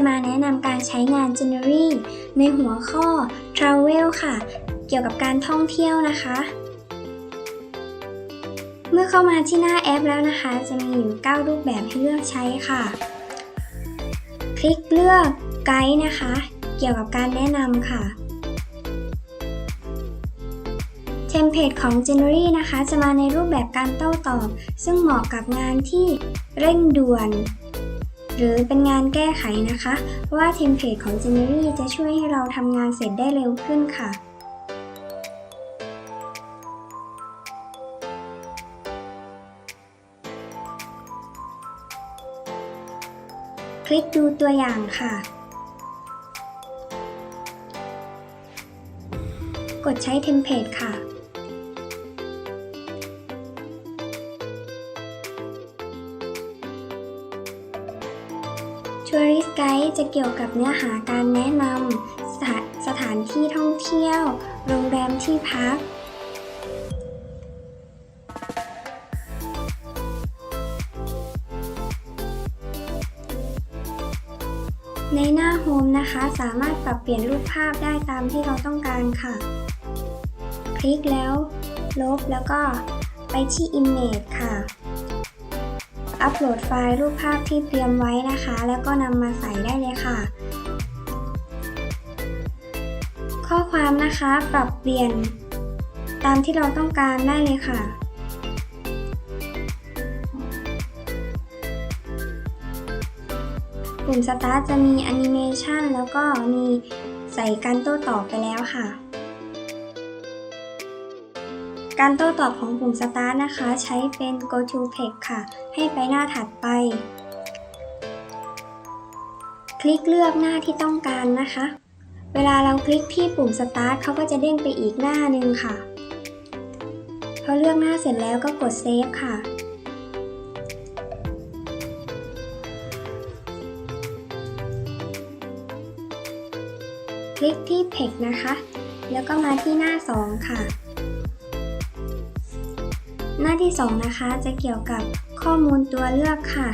จะมาแนะนำการใช้งาน January ในหัวข้อ Travel ค่ะ เกี่ยวกับการท่องเที่ยวนะคะ เมื่อเข้ามาที่หน้าแอปแล้วนะคะ จะมีอยู่ 9 รูปแบบให้เลือกใช้ค่ะ คลิกเลือกไกด์นะคะ เกี่ยวกับการแนะนำค่ะเทมเพลตของ January นะคะ จะมาในรูปแบบการโต้ตอบ ซึ่งเหมาะกับงานที่เร่งด่วน หรือเป็นงานแก้ไขนะคะ เพราะว่าเทมเพลตของ January จะช่วยให้เราทำงานเสร็จได้เร็วขึ้นค่ะคลิกดูตัวอย่างค่ะ กดใช้เทมเพลตค่ะ Tourist Guide จะเกี่ยวกับเนื้อหาการแนะนำสถาสถานที่ท่องเที่ยว โรงแรมที่พัก ในหน้าโฮมนะคะสามารถปรับเปลี่ยนรูปภาพได้ตามที่เราต้องการค่ะ คลิกแล้ว ลบแล้วก็ไปที่ Image ค่ะ อัปโหลดไฟล์รูปภาพที่เตรียมไว้นะคะ แล้วก็นำมาใส่ได้เลยค่ะ ข้อความนะคะปรับเปลี่ยน ตามที่เราต้องการได้เลยค่ะปุ่ม Start จะมีแอนิเมชันแล้วก็มีใส่การโต้ตอบไปแล้วค่ะ การโต้ตอบของปุ่ม Start นะคะ ใช้เป็น Go to Page ค่ะ ให้ไปหน้าถัดไป คลิกเลือกหน้าที่ต้องการนะคะ เวลาเราคลิกที่ปุ่ม Start เขาก็จะเด้งไปอีกหน้าหนึ่งค่ะพอเลือกหน้าเสร็จแล้วก็กด Save ค่ะคลิกที่ Page นะคะ แล้วก็มาที่หน้า 2 ค่ะ หน้าที่ 2 นะคะจะเกี่ยวกับข้อมูลตัวเลือกค่ะ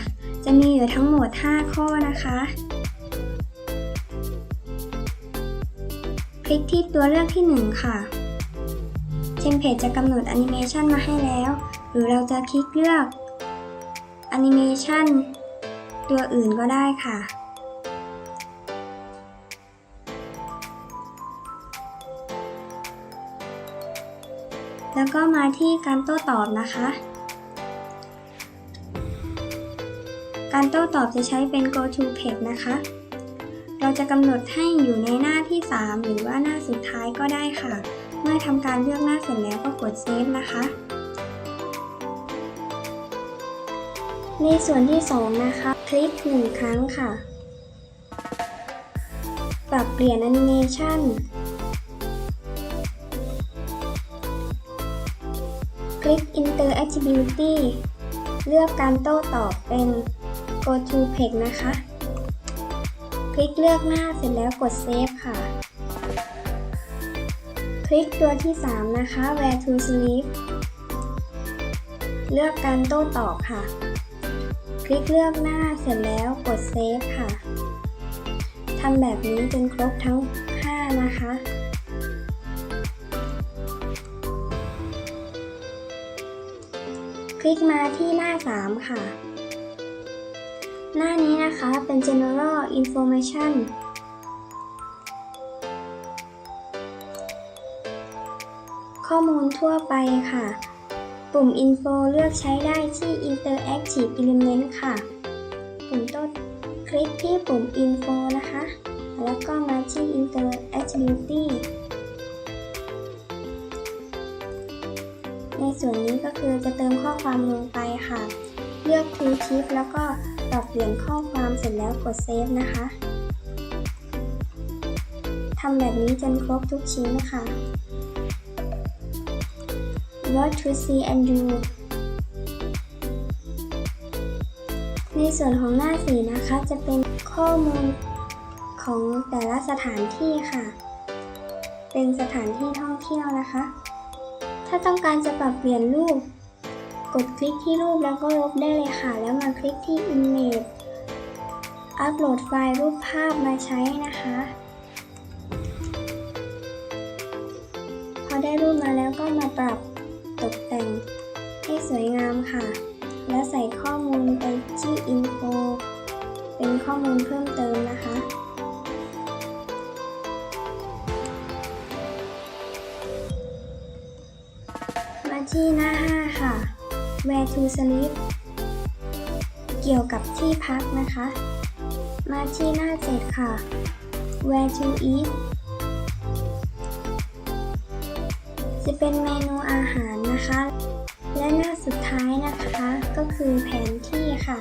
จะมีอยู่ทั้งหมด 5 ข้อนะคะ คลิกที่ตัวเลือกที่ 1 ค่ะเทมเพลตจะกำหนดแอนิเมชันมาให้แล้ว หรือเราจะคลิกเลือกแอนิเมชันตัวอื่นก็ได้ค่ะ แล้วก็มาที่การโต้ตอบนะคะ การโต้ตอบจะใช้เป็น go to page นะคะ เราจะกำหนดให้อยู่ในหน้าที่ 3 หรือว่าหน้าสุดท้ายก็ได้ค่ะ เมื่อทำการเลือกหน้าเสร็จแล้วก็กด save นะคะ ในส่วนที่ 2 นะคะ คลิก 1 ครั้งค่ะ ปรับเปลี่ยนแอนิเมชัน คลิก Interactivity เลือกการโต้ตอบเป็น Go to Page นะคะ คลิกเลือกหน้าเสร็จแล้วกด Save ค่ะ คลิกตัวที่ 3 นะคะ Where to Sleep เลือกการโต้ตอบค่ะ คลิกเลือกหน้าเสร็จแล้วกด Save ค่ะทำแบบนี้จนครบทั้ง 5 นะคะ ลิกมาที่หน้า 3 ค่ะ หน้านี้นะคะเป็น general information ข้อมูลทั่วไปค่ะ ปุ่ม info เลือกใช้ได้ที่ interactive element ค่ะ ปุ่มต้นคลิกที่ปุ่ม info นะคะ แล้วก็มาที่ interactivity ในส่วนนี้ก็คือจะเติมข้อความลงไปค่ะ เลือก to tip แล้วก็ปรับเปลี่ยนข้อความเสร็จแล้วกด save นะคะทำแบบนี้จนครบทุกชิ้นค่ะ What to see and do ในส่วนของหน้าสีนะคะจะเป็นข้อมูลของแต่ละสถานที่ค่ะ เป็นสถานที่ท่องเที่ยวนะคะ ถ้าต้องการจะปรับเปลี่ยนรูป กดคลิกที่รูปแล้วก็ลบได้เลยค่ะ แล้วมาคลิกที่ Image อัปโหลดไฟล์รูปภาพมาใช้นะคะ พอได้รูปมาแล้วก็มาปรับตกแต่งให้สวยงามค่ะ แล้วใส่ข้อมูลไปที่ info เป็นข้อมูลเพิ่มเติมนะคะ ที่หน้า 5 ค่ะ where to sleep เกี่ยวกับที่พักนะคะ มาที่หน้า 7 ค่ะ where to eat จะเป็นเมนูอาหารนะคะ และหน้าสุดท้ายนะคะก็คือแผนที่ค่ะ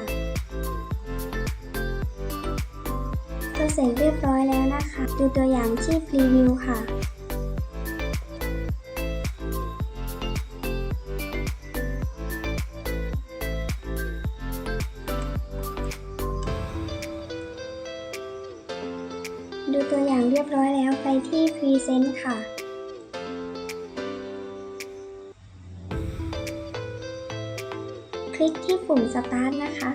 ก็เสร็จเรียบร้อยแล้วนะคะ ดูตัวอย่างที่พรีวิวค่ะ ตัวอย่างเรียบร้อยแล้วไปที่ Present ค่ะ คลิกที่ปุ่ม Start นะคะ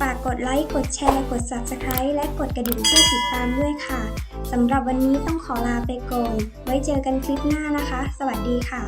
ฝากกดไลค์ กดแชร์ กด Subscribe และกดกระดิ่งเพื่อติดตามด้วยค่ะสำหรับวันนี้ต้องขอลาไปก่อน ไว้เจอกันคลิปหน้านะคะ สวัสดีค่ะ